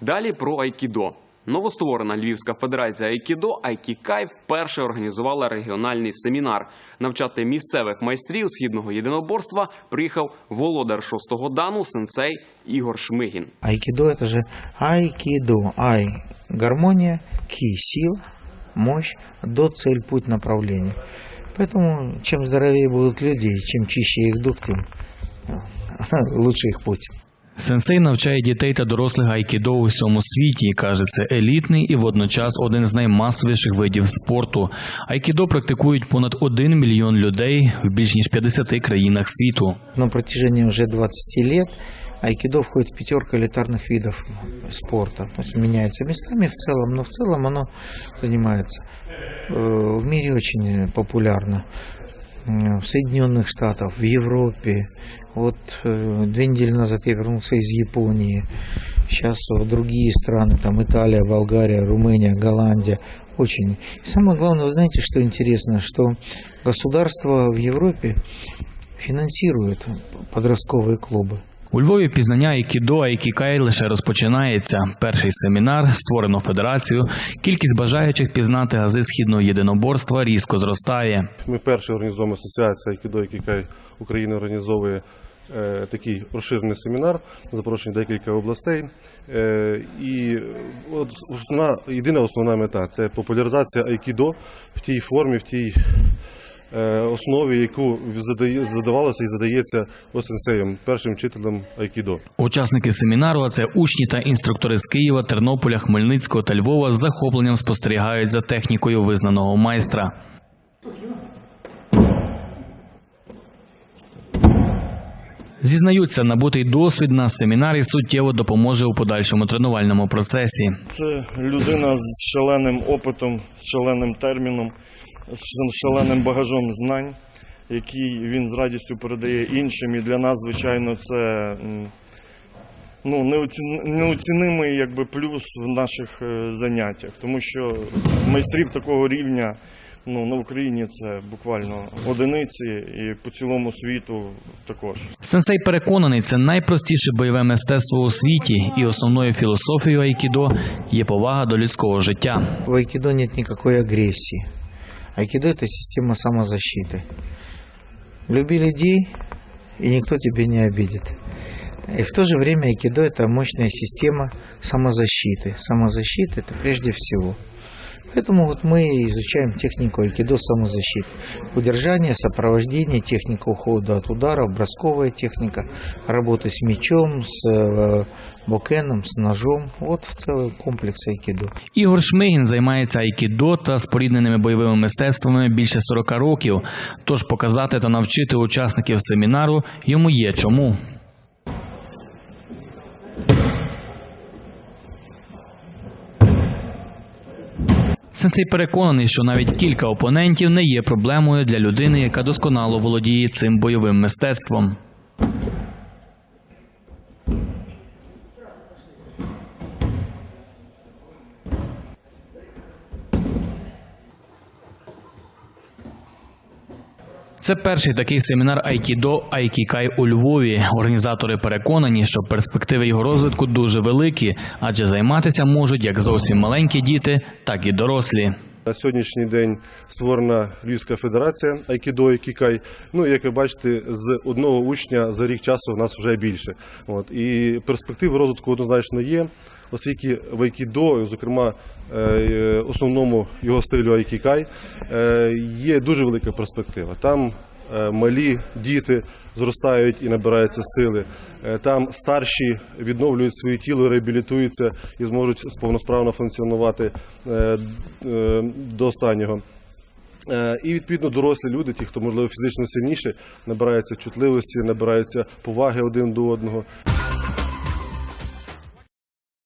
Далі про айкідо. Новостворена Львівська федерація айкідо Айкікай вперше організувала регіональний семінар. Навчати місцевих майстрів східного єдиноборства приїхав володар шостого дану сенсей Ігор Шмигін. Айкидо это же айкидо. Ай – гармония, ки – сила, мощь, до – цель, путь, направление. Поэтому чем здоровее будут люди, и чем чище их дух, тем лучше их путь. Сенсей навчає дітей та дорослих айкідо у всьому світі. і Каже, це елітний і водночас один з наймасовіших видів спорту. Айкідо практикують понад 1 мільйон людей в більш ніж 50 країнах світу. На протяжении уже 20 лет айкидо входит в пятерку элитарных видов спорта. То есть меняется местами в целом, но в целом оно занимается. э, В мире очень популярно. В Соединенных Штатах, в Европе. Вот э, две недели назад я вернулся из Японии. Сейчас в другие страны, там Италия, Болгария, Румыния, Голландия. Очень. И самое главное, вы знаете, что интересно, что государство в Европе фінансують подросткові клуби. У Львові пізнання айкідо айкікай лише розпочинається. Перший семінар створено федерацію. Кількість бажаючих пізнати ази східного єдиноборства різко зростає. Ми перші організовуємо асоціація Айкідо Кікай України організовує е, такий розширений семінар, запрошені декілька областей. Е, і от основна, єдина основна мета це популяризація Айкідо в тій формі, в тій основі, яку задає, задавалося і задається осенсеєм, першим вчителем Айкідо. Учасники семінару, а це учні та інструктори з Києва, Тернополя, Хмельницького та Львова, з захопленням спостерігають за технікою визнаного майстра. Зізнаються, набутий досвід на семінарі суттєво допоможе у подальшому тренувальному процесі. Це людина з шаленим опитом, з шаленим терміном, з шаленим багажом знань, який він з радістю передає іншим. І для нас, звичайно, це ну, неоцінимий якби, плюс в наших е, заняттях, тому що майстрів такого рівня ну, на Україні це буквально одиниці і по цілому світу також. Сенсей переконаний, це найпростіше бойове мистецтво у світі, і основною філософією айкідо є повага до людського життя. В айкидо нет никакой агрессии. Айкидо – это система самозащиты. Люби людей, и никто тебя не обидит. И в то же время айкидо – это мощная система самозащиты. Самозащита – это прежде всего. Поэтому вот мы изучаем технику айкидо самозащиты. Удержание, сопровождение, техника ухода от ударов, бросковая техника, работа с мечом, с э, бокеном, с ножом. Вот в целый комплекс айкидо. Ігор Шмигін займається айкідо та спорідненими бойовими мистецтвами більше 40 років. Тож показати та навчити учасників семінару йому є чому. Сенсей переконаний, що навіть кілька опонентів не є проблемою для людини, яка досконало володіє цим бойовим мистецтвом. Це перший такий семінар Айкідо Айкікай у Львові. Організатори переконані, що перспективи його розвитку дуже великі, адже займатися можуть як зовсім маленькі діти, так і дорослі. На сьогоднішній день створена Львівська федерація Айкідо і Кікай. Ну, як ви бачите, з одного учня за рік часу в нас вже більше. От. І перспективи розвитку однозначно є, оскільки в Айкідо, зокрема, е, основному його стилю Айкікай, е, є дуже велика перспектива. Там малі діти зростають і набираються сили. Е, Там старші відновлюють своє тіло, реабілітуються і зможуть повносправно функціонувати е, е, до останнього. Е, І відповідно дорослі люди, ті, хто можливо фізично сильніші, набираються чутливості, набираються поваги один до одного.